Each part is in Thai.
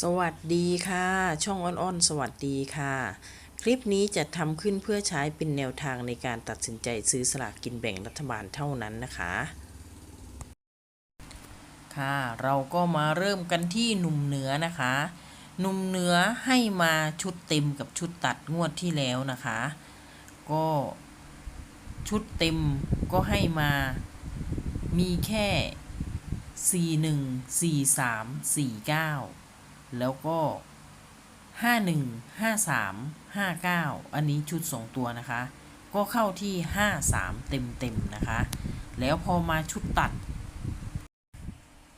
สวัสดีค่ะ ช่องอ้อนๆสวัสดีค่ะ คลิปนี้จะทำขึ้นเพื่อใช้เป็นแนวทางในการตัดสินใจซื้อสลากกินแบ่งรัฐบาลเท่านั้นนะคะ ค่ะ เราก็มาเริ่มกันที่หนุ่มเหนือนะคะหนุ่มเหนือให้มาชุดเต็มกับชุดตัดงวดที่แล้วนะคะ ก็ชุดเต็มก็ให้มามีแค่ 4 1 4 3 4 9 แล้วก็ 5 1 5 3 5 9 อันนี้ชุด 2 ตัวนะคะ ก็เข้าที่ 5 3เต็มเต็มๆนะคะ แล้วพอมาชุดตัด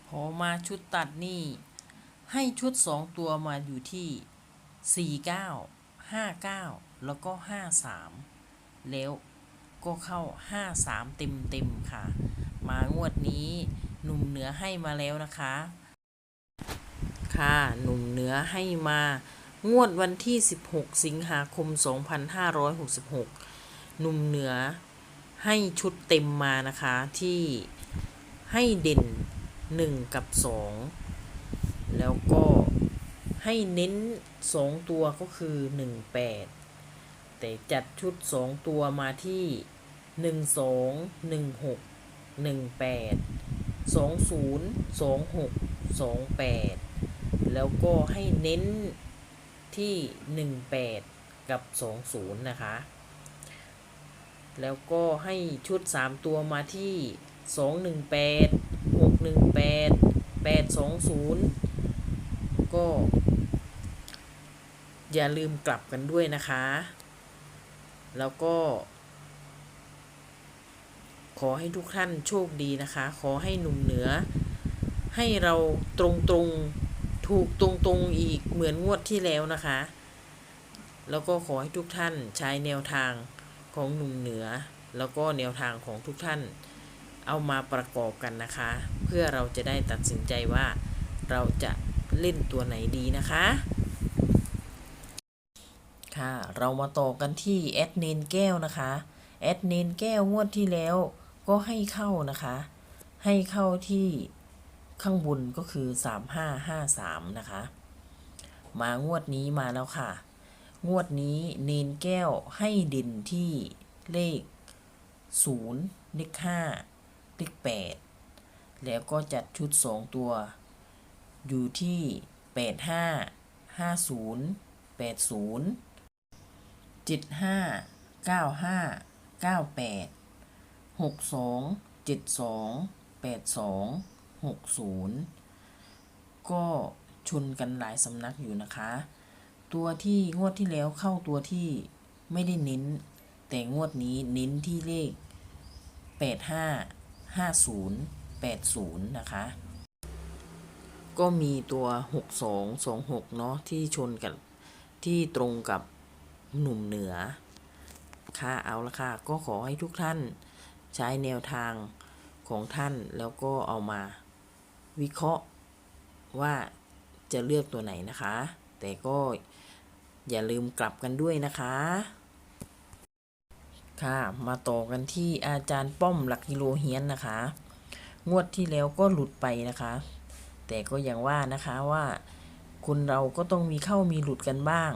พอมาชุดตัดนี่ ให้ชุด 2 ตัวมาอยู่ที่ 4 9 5 9 แล้วก็ 5 3 แล้วก็เข้า 5 3 เต็มเต็มๆค่ะ มางวดนี้หนุ่มเหนือให้มาแล้วนะคะ คา หนุ่มเหนือให้มา งวดวันที่ 16 สิงหาคม 2566 หนุ่มเหนือให้ชุดเต็มมานะคะที่ให้เด่น 1 กับ 2 แล้วก็ให้เน้น 2 ตัวก็คือ 18 แต่จัดชุด 2 ตัวมาที่ 12 16 18 20 26 28 แล้วก็ให้เน้นที่หนึ่งแปดกับสองศูนย์นะคะ แล้วก็ให้ชุดสามตัวมาที่สองหนึ่งแปดหกหนึ่งแปดแปดสองศูนย์ก็ อย่าลืมกลับกันด้วยนะคะ แล้วก็ ขอให้ทุกท่านโชคดีนะคะ ขอให้หนุ่มเหนือ ให้เราตรงตรงๆ ถูกตรงๆอีกเหมือนงวดที่แล้วนะคะ แล้วก็ขอให้ทุกท่านใช้แนวทางของหนุ่มเหนือ แล้วก็แนวทางของทุกท่าน เอามาประกอบกันนะคะ เพื่อเราจะได้ตัดสินใจว่าเราจะเล่นตัวไหนดีนะคะ ค่ะ เรามาต่อกันที่แอดเนนแก้วนะคะแอดเนนแก้วงวดที่แล้วก็ให้เข้านะคะ ให้เข้าที่ ข้างบนก็คือ 3553 นะคะ มางวดนี้มาแล้วค่ะ งวดนี้เนนแก้วให้ด่นที่เลข 0 เลข 5 เลข 8 แล้วก็จัดชุด 2 ตัว อยู่ที่ 85 50 80 75 95 98 62 72 82 60 ก็ชนกันหลายสำนักอยู่นะคะ ตัวที่งวดที่แล้วเข้าตัวที่ไม่ได้เน้น แต่งวดนี้เน้นที่เลข 85 50 80 นะคะ ก็มีตัว 62 26 เนาะที่ชนกันที่ตรงกับหนุ่มเหนือ ค่ะเอาละค่ะ ก็ขอให้ทุกท่านใช้แนวทางของท่านแล้วก็เอามา วิเคราะห์ว่าจะเลือกตัวไหนนะคะ แต่ก็อย่าลืมกลับกันด้วยนะคะ ค่ะ มาต่อกันที่อาจารย์ป้อมหลักกิโลเฮียนนะคะ งวดที่แล้วก็หลุดไปนะคะ แต่ก็อย่างว่านะคะว่าคนเราก็ต้องมีเข้ามีหลุดกันบ้าง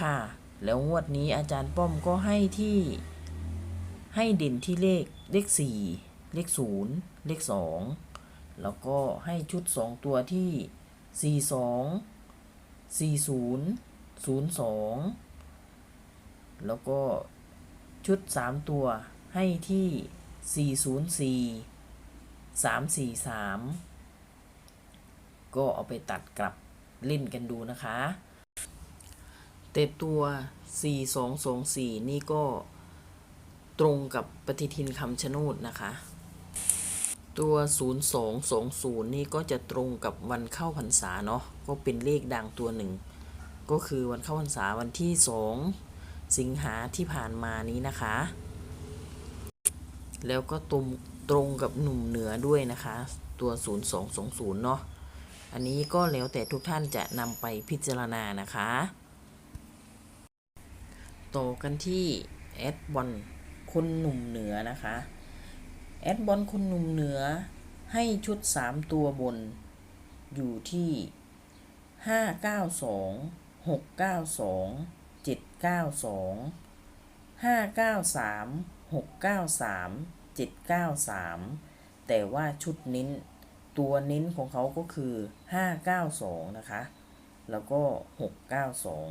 ค่ะ แล้วงวดนี้อาจารย์ป้อมก็ให้ที่ให้เด่นที่เลขเลขสี่เลขศูนย์เลขสอง แล้วก็ให้ชุดสองตัวที่สี่สองสี่ศูนย์ศูนย์สองแล้วก็ชุดสามตัวให้ที่สี่ศูนย์สี่สามสี่สามก็เอาไปตัดกลับเล่นกันดูนะคะแต่ตัว 4224 นี่ก็ตรงกับปฏิทินคำชะโนดนะคะ ตัว 0220 นี่ก็จะตรงกับวันเข้าพรรษาเนาะก็เป็นเลขดังตัวหนึ่ง ก็คือวันเข้าพรรษาวันที่ 2 สิงหาที่ผ่านมานี้นะคะ แล้วก็ตรงตรงกับหนุ่มเหนือด้วยนะคะ ตัว 0220 เนาะอันนี้ก็แล้วแต่ทุกท่านจะนำไปพิจารณานะคะ ต่อกันที่แอดบอลคนหนุ่มเหนือนะคะ แอดบอลคนหนุ่มเหนือให้ชุด 3 ตัวบน อยู่ที่ห้าเก้าสองหกเก้าสองเจ็ดเก้าสองห้าเก้าสามหกเก้าสามเจ็ดเก้าสามแต่ว่าชุดเน้น ตัวเน้นของเขาก็คือห้าเก้าสองนะคะ แล้วก็หกเก้าสอง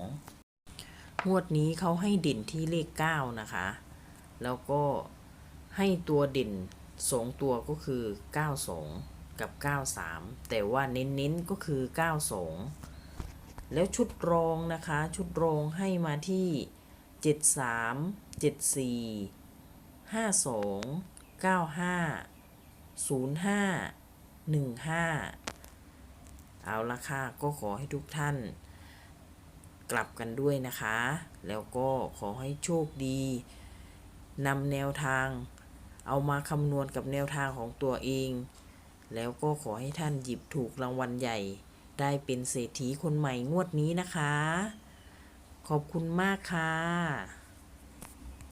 งวดนี้เขาให้เด่นที่เลขเก้านะคะ แล้วก็ให้ตัวเด่น สองตัวก็คือ 92 กับ 93 แต่ว่าเน้นๆก็คือ 92 แล้วชุดรองนะคะ ชุดรองให้มาที่ 73 74 52 95 05 15 เอาละค่ะ ก็ขอให้ทุกท่านกลับกันด้วยนะคะ แล้วก็ขอให้โชคดีนำแนวทาง เอามาคำนวณกับแนวทางของตัวเอง แล้วก็ขอให้ท่านหยิบถูกรางวัลใหญ่ ได้เป็นเศรษฐีคนใหม่งวดนี้นะคะ ขอบคุณมากค่ะ